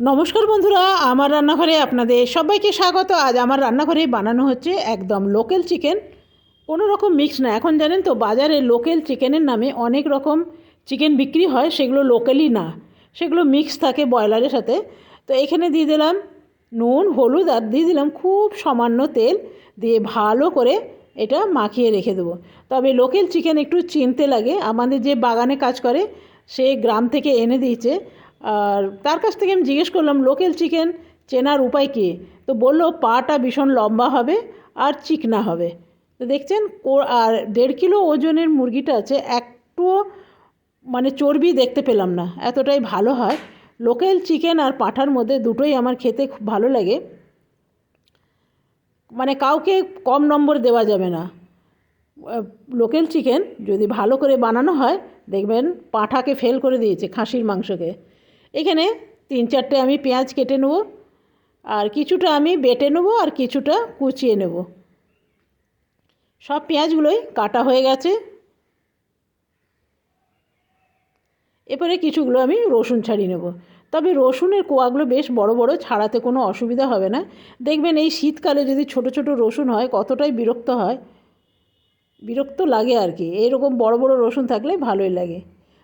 নমস্কার বন্ধুরা, আমার রান্নাঘরে আপনাদের সবাইকে স্বাগত। আজ আমার রান্নাঘরে বানানো হচ্ছে একদম লোকেল চিকেন। কোনো রকম মিক্স না। এখন জানেন তো, বাজারে লোকেল চিকেনের নামে অনেক রকম চিকেন বিক্রি হয়, সেগুলো লোকালই না। সেগুলো মিক্স থাকে ব্রয়লারের সাথে। তো এখানে দিয়ে দিলাম নুন, হলুদ, আর দিয়ে দিলাম খুব সামান্য তেল। দিয়ে ভালো করে এটা মাখিয়ে রেখে দেবো। তবে লোকেল চিকেন একটু চিনতে লাগে। আমাদের যে বাগানে কাজ করে, সে গ্রাম থেকে এনে দিয়েছে। আর তার কাছ থেকে আমি জিজ্ঞেস করলাম, লোকাল চিকেন চেনার উপায় কী? তো বলল, পাটা ভীষণ লম্বা হবে আর চিকনা হবে। তো দেখছেন আর দেড় কিলো ওজনের মুরগিটা আছে, একটুও মানে চর্বি দেখতে পেলাম না, এতটাই ভালো হয়। লোকাল চিকেন আর পাঁঠার মধ্যে দুটোই আমার খেতে খুব ভালো লাগে। মানে কাউকে কম নম্বর দেওয়া যাবে না। লোকাল চিকেন যদি ভালো করে বানানো হয়, দেখবেন পাঁঠাকে ফেল করে দিয়েছে খাসির মাংসকে। এখানে তিন চারটে আমি পেঁয়াজ কেটে নেব, আর কিছুটা আমি বেটে নেব আর কিছুটা কুচিয়ে নেব। সব পেঁয়াজগুলোই কাটা হয়ে গেছে। এরপরে কিছুগুলো আমি রসুন ছাড়িয়ে নেব। তবে রসুনের কোয়াগুলো বেশ বড় বড়, ছাড়াতে কোনো অসুবিধা হবে না। দেখবেন এই শীতকালে যদি ছোট ছোট রসুন হয়, কতটাই বিরক্ত হয়। বিরক্ত লাগে আর কি। এরকম বড় বড় রসুন থাকলে ভালোই লাগে।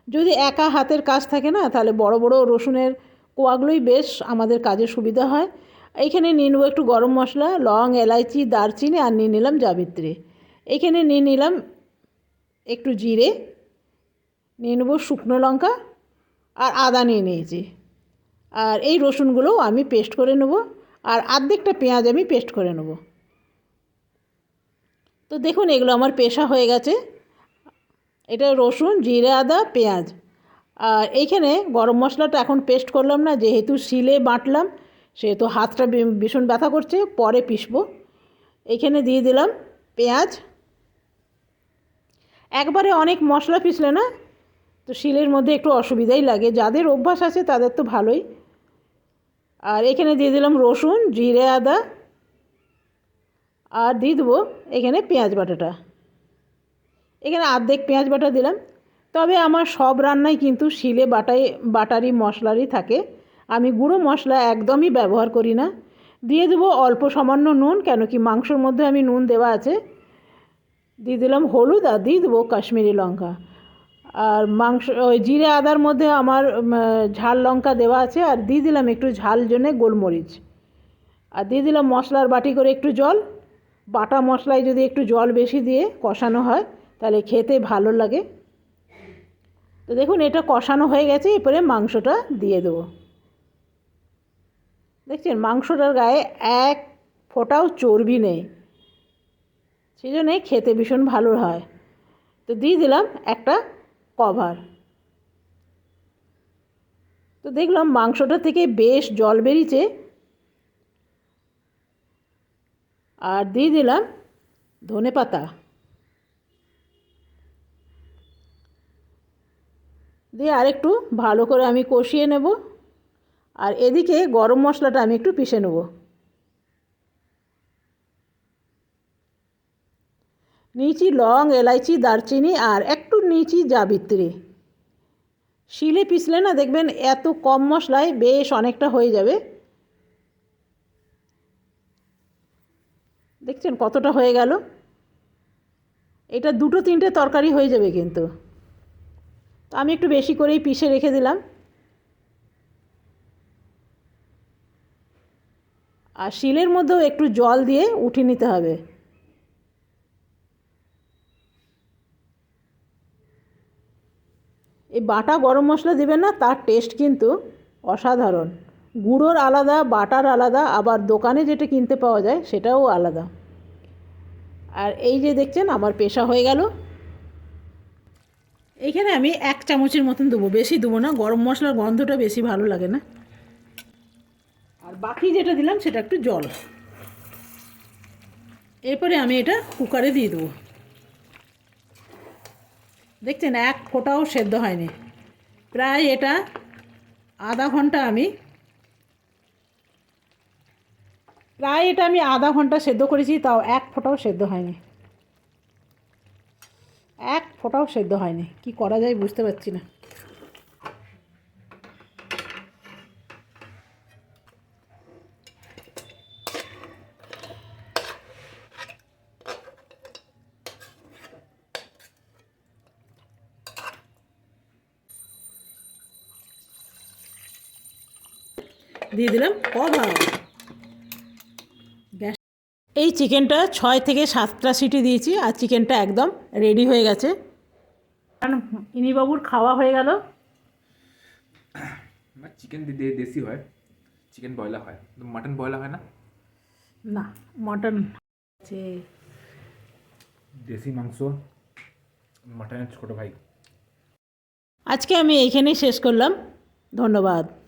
যদি একা হাতের কাজ থাকে না, তাহলে বড় বড় রসুনের কোয়াগুলোই বেশ আমাদের কাজে সুবিধা হয়। এইখানে নিয়ে নেব একটু গরম মশলা, লং, এলাইচি, দারচিনি আর নিয়ে নিলাম জাবিত্রী। এইখানে নিয়ে নিলাম একটু জিরে, নিয়ে নেব শুকনো লঙ্কা আর আদা নিয়ে নিয়েছি। আর এই রসুনগুলোও আমি পেস্ট করে নেব আর আর্ধেকটা পেঁয়াজ আমি পেস্ট করে নেব। তো দেখুন, এগুলো আমার পেশা হয়ে গেছে। এটা রসুন, জিরে, আদা, পেঁয়াজ। আর এইখানে গরম মশলাটা এখন পেস্ট করলাম না, যেহেতু শিলে বাটলাম, সেহেতু হাতটা ভীষণ ব্যথা করছে, পরে পিসবো এইখানে দিয়ে দিলাম পেঁয়াজ। একবারে অনেক মশলা পিসলে না, তো শিলের মধ্যে একটু অসুবিধাই লাগে। যাদের অভ্যাস আছে, তাদের তো ভালোই। আর এখানে দিয়ে দিলাম রসুন, জিরে, আদা। আর দিয়ে দেবো এখানে পেঁয়াজ বাটাটা। এখানে আর্ধেক পেঁয়াজ বাটা দিলাম। তবে আমার সব রান্নাই কিন্তু শিলে বাটাই, বাটারি মশলারই থাকে। আমি গুঁড়ো মশলা একদমই ব্যবহার করি না। দিয়ে দেবো অল্প সামান্য নুন কেন কি মাংসর মধ্যে আমি নুন দেওয়া আছে। দিয়ে দিলাম হলুদ আর দিয়ে দেবো কাশ্মীরি লঙ্কা। আর মাংস, ওই জিরে আদার মধ্যে আমার ঝাল লঙ্কা দেওয়া আছে, আর দিয়ে দিলাম একটু ঝাল জন্যে গোলমরিচ। আর দিয়ে দিলাম মশলার বাটি করে একটু জল। বাটা মশলায় যদি একটু জল বেশি দিয়ে কষানো হয় তাহলে খেতে ভালো লাগে। তো দেখুন, এটা কষানো হয়ে গেছে, এরপরে মাংসটা দিয়ে দেবো। দেখছেন, মাংসটার গায়ে এক ফোঁটাও চর্বি নেই। সেই জন্যে খেতে ভীষণ ভালো হয়। তো দিয়ে দিলাম একটা কভার। তো দেখলাম, মাংসটা থেকে বেশ জল বেরিয়েছে। আর দিয়ে দিলাম ধনে পাতা দিয়ে আরেকটু ভালো করে আমি কষিয়ে নেব। আর এদিকে গরম মশলাটা আমি একটু পিষে নেব। নিচি লং, এলাইচি, দারচিনি আর একটু নিচি জাবিত্রী। শিলে পিষলে না দেখবেন এত কম মশলায় বেশ অনেকটা হয়ে যাবে। দেখছেন কতটা হয়ে গেল? এটা দুটো তিনটে তরকারি হয়ে যাবে কিন্তু। তো আমি একটু বেশি করেই পিষে রেখে দিলাম। আর শিলের মধ্যেও একটু জল দিয়ে উঠিয়ে নিতে হবে। এই বাটা গরম মশলা দেবেন না, তার টেস্ট কিন্তু অসাধারণ। গুঁড়োর আলাদা, বাটার আলাদা, আবার দোকানে যেটা কিনতে পাওয়া যায় সেটাও আলাদা। আর এই যে দেখছেন, আমার পেশা হয়ে গেল। এইখানে আমি এক চামচের মতন দেবো। বেশি দেবো না, গরম মশলার গন্ধটা বেশি ভালো লাগে না। আর বাকি যেটা দিলাম, সেটা একটু জল। এরপরে আমি এটা কুকারে দিয়ে দেবো। দেখছেন, এক ফোঁটাও সেদ্ধ হয়নি। প্রায় এটা আধা ঘণ্টা আমি প্রায় এটা আমি আধা ঘণ্টা সেদ্ধ করেছি, তাও এক ফোঁটাও সেদ্ধ হয়নি। ফোটাও সেদ্ধ হয়নি। কি করা যায় বুঝতে পারছি না। দিয়ে দিলাম কভার এই চিকেনটা ছয় থেকে সাতটা সিটি দিয়েছি, আর চিকেনটা একদম রেডি হয়ে গেছে। ইনিবাবুর খাওয়া হয়ে গেল। চিকেন দেশি হয়। চিকেন বয়লা হয়। মাটন বয়লা হয় না? না মটন আছে। দেশি মাংস। মাটনের ছোটো ভাই। আজকে আমি এইখানেই শেষ করলাম। ধন্যবাদ।